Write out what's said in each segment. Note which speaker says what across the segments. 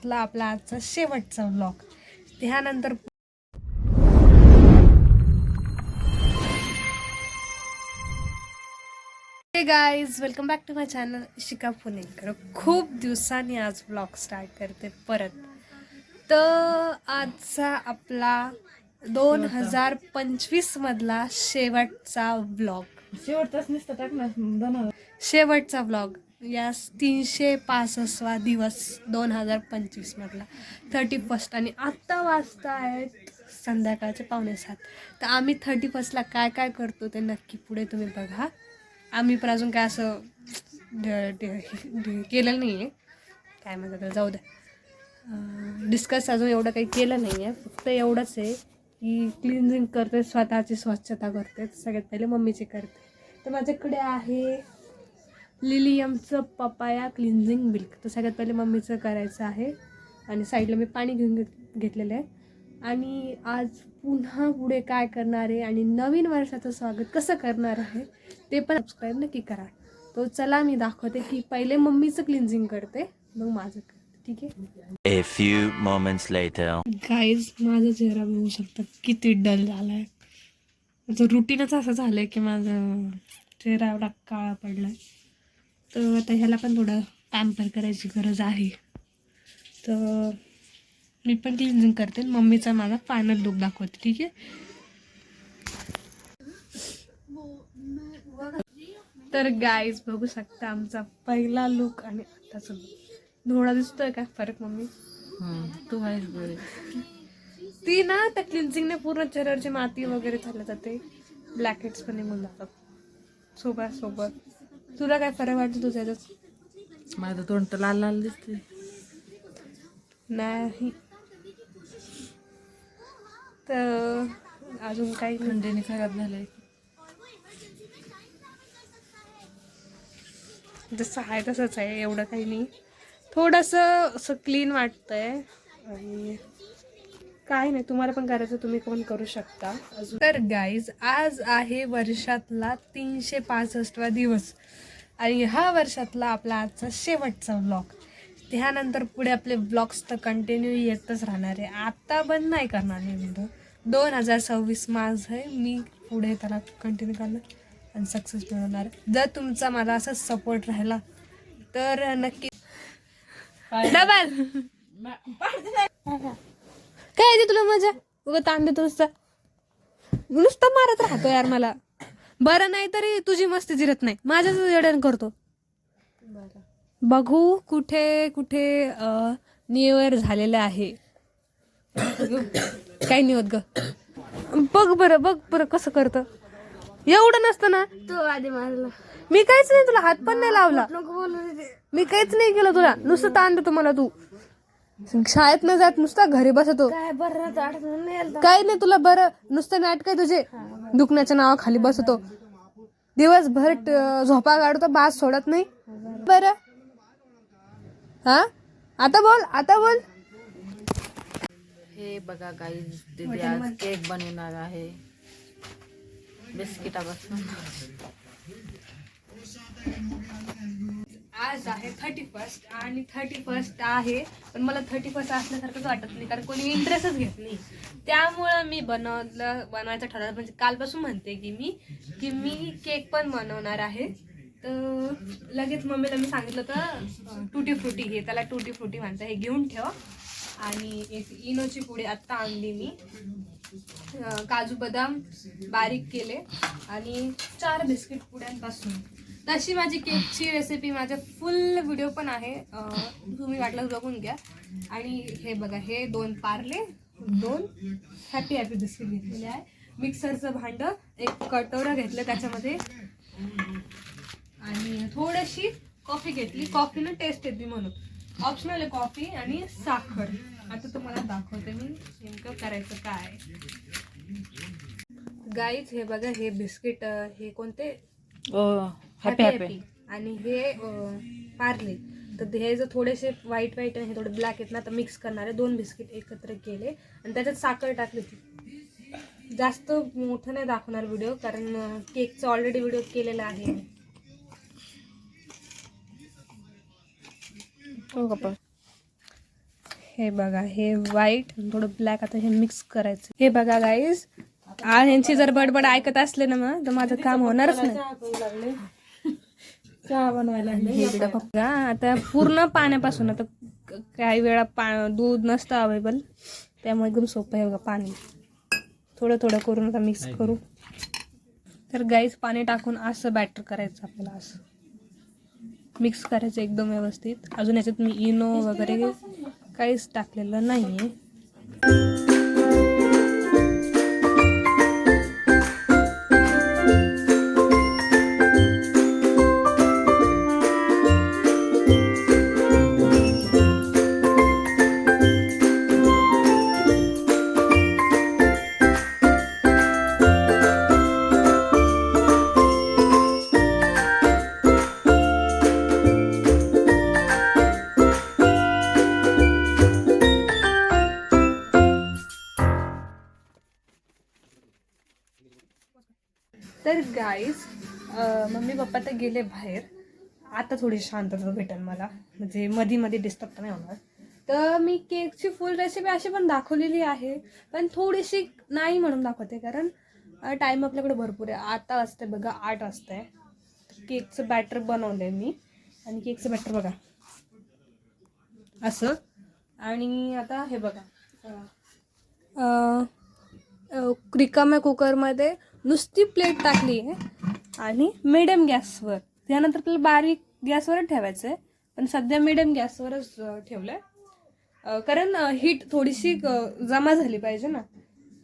Speaker 1: वर्षातला आपला आजचा शेवटचा व्लॉग त्यानंतर हे guys welcome back to my channel शिका पुणेकर खूप दिवसांनी आज ब्लॉग स्टार्ट करते परत. तर आजचा आपला दोन हजार पंचवीस मधला शेवटचा ब्लॉग
Speaker 2: शेवटचाच नुसतं टाकणार बनव
Speaker 1: शेवटचा ब्लॉग या तीनशे पासष्टवा दिवस दोन हजार पंचवीसमधला थर्टी फर्स्ट आणि आत्ता वाजता आहेत संध्याकाळचे पावणे सात. तर आम्ही थर्टी फर्स्टला काय काय करतो ते नक्की पुढे तुम्ही बघा. आम्ही पण अजून काय असं केलं नाही आहे काय म्हणतात जाऊ द्या. डिस्कस अजून एवढं काही केलं नाही आहे फक्त एवढंच आहे की क्लिन्झिंग करते स्वतःची स्वच्छता करते. सगळ्यात पहिले मम्मीची करते. तर माझ्याकडे आहे लिलियमचं पपाया क्लिन्झिंग मिल्क. तर सगळ्यात पहिले मम्मीचं करायचं आहे. आणि साईडला मी पाणी घेऊन घेत घेतलेलं आहे. आणि आज पुन्हा पुढे काय करणार आहे आणि नवीन वर्षाचं स्वागत कसं करणार आहे ते पण सबस्क्राईब नक्की करा. तो चला मी दाखवते की पहिले मम्मीचं क्लिन्झिंग करते मग माझं करते. ठीक आहे?
Speaker 3: A few moments later.
Speaker 1: Guys माझा चेहरा बघू शकता किती डल झाला आहे माझं रुटीनच असं झालं आहे की माझं चेहरा एवढा काळा पडला आहे तर आता ह्याला पण थोडं पॅम्पर करायची गरज आहे. तर मी पण क्लिन्झिंग करते. मम्मीचा माझा फायनल लुक दाखवते ठीक आहे? तर गाईज बघू शकता आमचा पहिला लुक आणि आत्ताचा लुक थोडा दिसतोय का? फरक मम्मी?
Speaker 2: तू आहेस बरे.
Speaker 1: ती ना त्या क्लिन्झिंगने पूर्ण चेहऱ्यावरची माती वगैरे चालले जाते. ब्लॅकेट्स पण निघून जातात. सोबत सोबत. तुला काय फरक वाटतो तुझ्या ह्याच्यात
Speaker 2: माझं तोंड तर लाल लाल दिसते
Speaker 1: नाही. तर अजून काही.
Speaker 2: थंडीने खराब झालंय.
Speaker 1: जसं आहे तसंच आहे एवढं काही नाही. थोडंसं असं क्लीन वाटतंय. आणि काय नाही तुम्हाला पण करायचं तुम्ही पण करू शकता. अजून तर गाईज आज आहे वर्षातला तीनशे पासष्टवा दिवस. आणि हा वर्षातला आपला आजचा शेवटचा व्लॉग त्यानंतर पुढे आपले ब्लॉग्स तर कंटिन्यू येतच राहणार आहे. आता बंद नाही करणार मी व्हिडिओ दोन हजार सव्वीस माझं आहे. मी पुढे त्याला कंटिन्यू करणार आणि सक्सेस मिळवणार आहे. जर तुमचा मला असा सपोर्ट राहिला तर नक्की डबल काय येते तुला मजा? उगा ताण देतो नुसता नुसतं मारत राहतो यार मला. बरं नाही तरी तुझी मस्ती जिरत नाही. माझ्याच येड्यान करतो. बघू कुठे कुठे न्यू इयर झालेलं आहे. काही नाही होत ग? बघ बरं बघ बरं कसं करतं. एवढं नसतं ना?
Speaker 4: तू आधी मारला.
Speaker 1: मी काहीच नाही तुला हात पण नाही लावला. मी काहीच नाही केलं तुला. नुसतं ताण देतो मला तू. शाळेत न जात नुसता घरी बसतो.
Speaker 4: काय बरं नाही आलं
Speaker 1: काही नाही तुला बरं नुसतं नाटक आहे तुझे दुखण्याच्या नावाखाली बसतो. दिवसभर ट- झोपा काढतो बास सोडत नाही. बरं. हा? आता बोल आता बोल.
Speaker 2: हे बघा काही दीदी आज केक बनवणार आहे. बिस्किटापासून.
Speaker 1: आज आहे थर्टी फर्स्ट आणि थर्टी फर्स्ट आहे पण मला थर्टी फर्स्ट असल्यासारखंच वाटत नाही कारण कोणी इंटरेस्टच घेत नाही. त्यामुळं मी बनवलं बनवायचं ठरवलं म्हणजे कालपासून म्हणते की मी की मी केक पण बनवणार आहे. तर लगेच मम्मीला मी सांगितलं तर टुटी फ्रुटी घे त्याला टुटी फ्रुटी म्हणतं हे घेऊन ठेव. आणि एक इनोची पुडी आत्ता आणली मी. काजू बदाम बारीक केले आणि चार बिस्किट पुड्यांपासून तशी माझी केकची रेसिपी माझ्या फुल व्हिडिओ पण आहे. तुम्ही वाटलं बघून घ्या. आणि हे बघा हे दोन पार्ले दोन हॅपी हॅपी बिस्किट घेतलेले आहे. मिक्सरचं भांडं एक कटोरं घेतलं त्याच्यामध्ये. आणि थोडीशी कॉफी घेतली. कॉफीनं टेस्ट येते म्हणून. ऑप्शनल आहे कॉफी आणि साखर. आता तुम्हाला दाखवते मी नेमकं करायचं काय गाईज हे बघा हे बिस्किट हे कोणते?
Speaker 2: Happy happy.
Speaker 1: आणि हे पार्ले. तर हे जर थोडेसे व्हाईट व्हाईट आणि हे थोडे ब्लॅक आहेत ना तर मिक्स करणारे दोन बिस्किट एकत्र केले. आणि त्याच्यात साखर टाकली होती. जास्त मोठं नाही दाखवणार व्हिडिओ कारण केकचा ऑलरेडी व्हिडिओ केलेला आहे.
Speaker 2: हो
Speaker 1: हे बघा हे व्हाईट थोडं ब्लॅक आता हे मिक्स करायचं. हे बघा गाईज आ ह्यांची जर बडबड ऐकत असले ना मग तर माझं काम होणारच नाही.
Speaker 2: चहा बनवायला
Speaker 1: हे इकडं बघा आता पूर्ण पाण्यापासून आता काही वेळा पा दूध नसतं अवेलेबल त्यामुळे एकदम सोपं आहे बघा पाणी. थोडं थोडं करून आता मिक्स करू. तर गाईज पाणी टाकून असं बॅटर करायचं आपल्याला असं. मिक्स करायचं एकदम व्यवस्थित. अजून याच्यात मी इनो वगैरे काहीच टाकलेलं नाही आहे तर गाईज मम्मी पप्पा तर गेले बाहेर. आता थोडी शांतता भेटेल मला. म्हणजे मधी मध्ये डिस्टर्ब तर नाही होणार. तर मी केकची फुल रेसिपी अशी पण दाखवलेली आहे. पण थोडीशी नाही म्हणून दाखवते कारण टाईम आपल्याकडे भरपूर आहे. आता असते बघा आठ वाजता आहे केकचं बॅटर बनवलं आहे मी. आणि केकचं बॅटर बघा. असं. आणि आता हे बघा. रिकाम्या कुकरमध्ये नुसती प्लेट टाकली आहे आणि मिडियम गॅसवर त्यानंतर आपल्याला बारीक गॅसवरच ठेवायचं आहे पण सध्या मिडियम गॅसवरच ठेवलं आहे कारण हीट थोडीशी जमा झाली पाहिजे ना.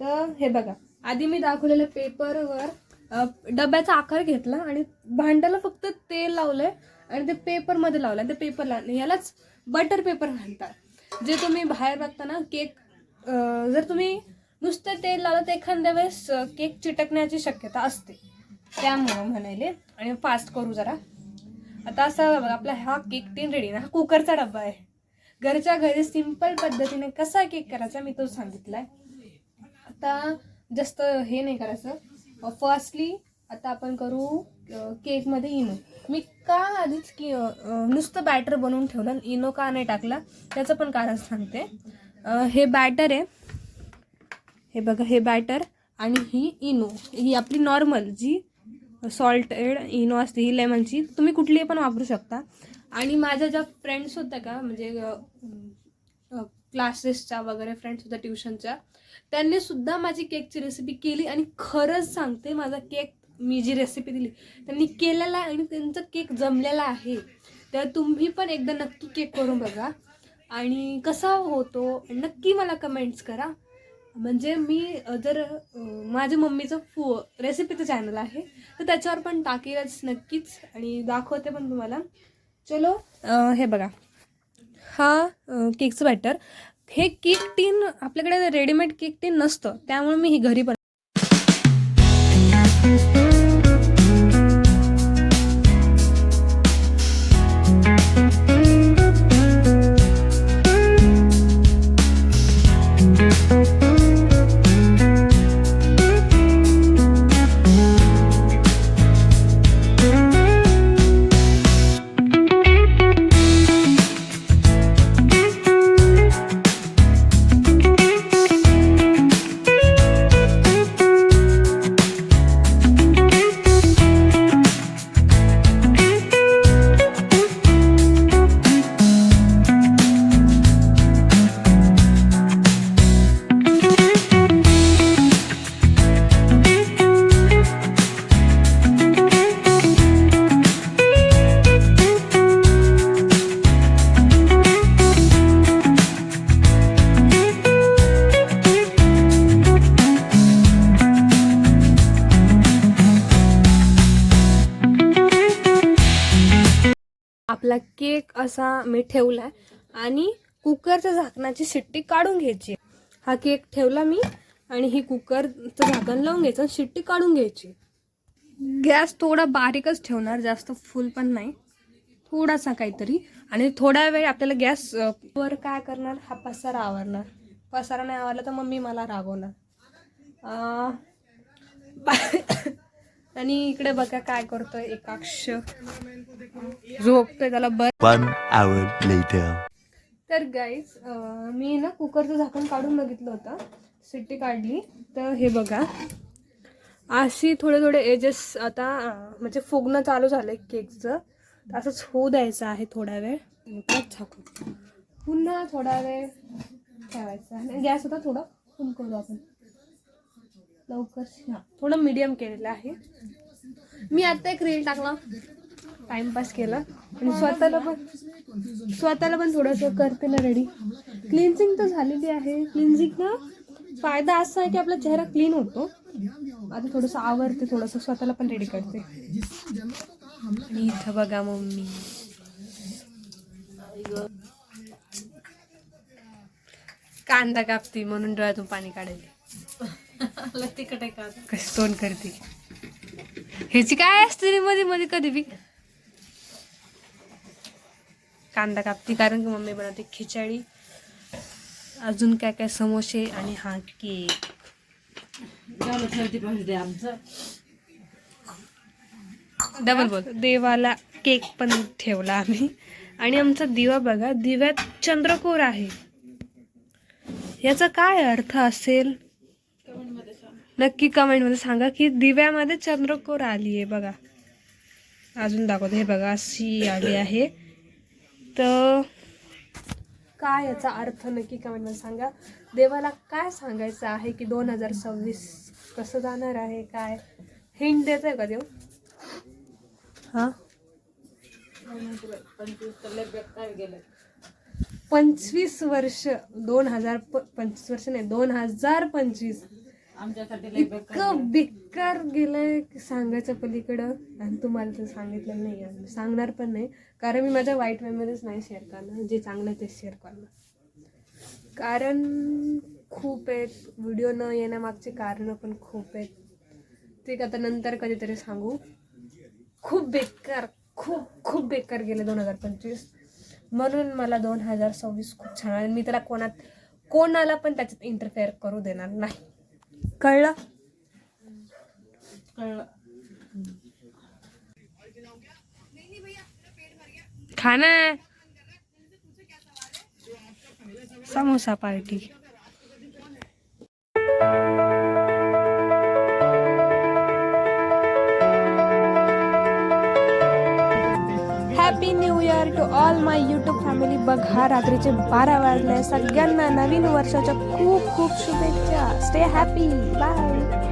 Speaker 1: तर हे बघा. आधी मी दाखवलेल्या पेपरवर डब्याचा आकार घेतला आणि भांड्याला फक्त तेल लावलंय आणि ते पेपरमध्ये लावलं आणि ते पेपरला यालाच बटर पेपर म्हणतात. जे तुम्ही बाहेर बघता ना केक जर तुम्ही नुसतं तेल लावलं तर एखाद्या वेळेस केक चिटकण्याची शक्यता असते. त्यामुळं म्हणायले आणि फास्ट करू जरा. आता असा बघा आपला हा केक टीन रेडी ना हा कुकरचा डब्बा आहे. घरच्या घरी सिंपल पद्धतीने कसा केक करायचा मी तो आहे आता जास्त हे नाही करायचं. फर्स्टली आता आपण करू केकमध्ये इनो. मी का आधीच की नुसतं बॅटर बनवून ठेवलं इनो का नाही टाकला त्याचं पण कारण सांगते. हे बॅटर आहे हे बघा हे बॅटर आणि ही इनो. ही आपली नॉर्मल जी सॉल्टेड इनो असते ही लेमनची तुम्ही कुठलीही पण वापरू शकता. आणि माझ्या ज्या फ्रेंड्स होत्या का म्हणजे क्लासेसच्या वगैरे फ्रेंड्स होत्या ट्युशनच्या त्यांनी सुद्धा माझी केकची रेसिपी केली आणि खरंच सांगते माझा केक मी जी रेसिपी दिली त्यांनी केलेला आणि त्यांचा केक जमलेला आहे. तर तुम्ही पण एकदा नक्की केक करून बघा. आणि कसा होतो नक्की मला कमेंट्स करा. म्हणजे मी जर माझ्या मम्मीचं फू रेसिपीचं चॅनल आहे तर त्याच्यावर पण टाकेलच नक्कीच आणि दाखवते पण तुम्हाला. चलो हे बघा. हा केकचं बॅटर हे केक टीन आपल्याकडे रेडीमेड केक टीन नसतं त्यामुळे मी ही घरी पण आपला केक असा मी ठेवला आहे आणि कुकरच्या झाकणाची शिट्टी काढून घ्यायची. हा केक ठेवला मी आणि ही कुकरचं झाकण लावून घ्यायचं आणि शिट्टी काढून घ्यायची. गॅस थोडा बारीकच ठेवणार जास्त फुल पण नाही. थोडासा काहीतरी. आणि थोडा वेळ आपल्याला गॅस वर काय करणार? हा पसारा आवरणार. पसारा नाही आवरला तर मम्मी मला रागवणार. आणि इकडे बघा काय करतोय एकाक्ष. झोपतोय त्याला बर. तर गाईज मी ना कुकरचं झाकण काढून बघितलं होतं. सिट्टी काढली. तर हे बघा. अशी थोडे थोडे एजेस आता म्हणजे फुगणं चालू झालं आहे केकचं तर असंच होऊ द्यायचं आहे थोडा वेळ. झाकून. पुन्हा थोडा वेळ ठेवायचा. आणि गॅस आता थोडं. फुल करू आपण लवकर हां थोडं मीडियम केलेलं आहे. मी आता एक रील टाकला. टाइमपास केला. आणि स्वतःला पण स्वतःला पण थोडंसं करते ना रेडी क्लिन्झिंग तर झालेली आहे. क्लिन्झिंगनं फायदा असा आहे की आपला चेहरा क्लीन होतो. आता थोडंसं आवरते थोडंसं स्वतःला पण रेडी करते. आणि इथं बघा मम्मी. कांदा कापती म्हणून डोळ्यातून पाणी काढायला.
Speaker 2: तिकट आहे का
Speaker 1: कशी तोंड करते. ह्याची काय असते रे मध्ये मध्ये कधी बी? कांदा कापती कारण की मम्मी बनवते खिचडी. अजून काय काय समोसे आणि हा केक. डबल बोल. देवाला केक पण ठेवला आम्ही. आणि आमचा दिवा बघा दिव्यात चंद्रकोर आहे. याचा काय अर्थ असेल? नक्की कमेंटमध्ये सांगा की दिव्यामध्ये चंद्रकोर आली आहे बघा. अजून दाखवते. हे बघा अशी आली आहे. तर काय याचा अर्थ नक्की कमेंटमध्ये सांगा. देवाला काय सांगायचं आहे की दोन हजार सव्वीस कसं जाणार आहे काय? हिंट देत आहे का देव? हां?
Speaker 2: पंचवीस
Speaker 1: वर्ष दोन हजार प पंचवीस वर्ष नाही दोन हजार पंचवीस इतकं बेकार गेलंय सांगायचं पलीकडं. आणि तुम्हाला तर सांगितलं नाही आहे. सांगणार पण नाही. कारण मी माझ्या वाईट मेमरीज नाही शेअर करणार. जे चांगलं तेच शेअर करणार. कारण खूप आहेत. व्हिडिओ न येण्यामागचे कारणं पण खूप आहेत. ते आता नंतर कधीतरी सांगू. खूप बेकार खूप खूप बेकार गेले दोन हजार पंचवीस. म्हणून मला दोन हजार सव्वीस खूप छान मी त्याला कोणात कोणाला पण त्याच्यात इंटरफेअर करू देणार नाही. कळलं?
Speaker 2: कळलं.
Speaker 1: खाना samosa party. New to all my YouTube family बघा रात्रीचे बारा वाजले. सगळ्यांना नवीन वर्षाच्या खूप खूप शुभेच्छा. Stay happy bye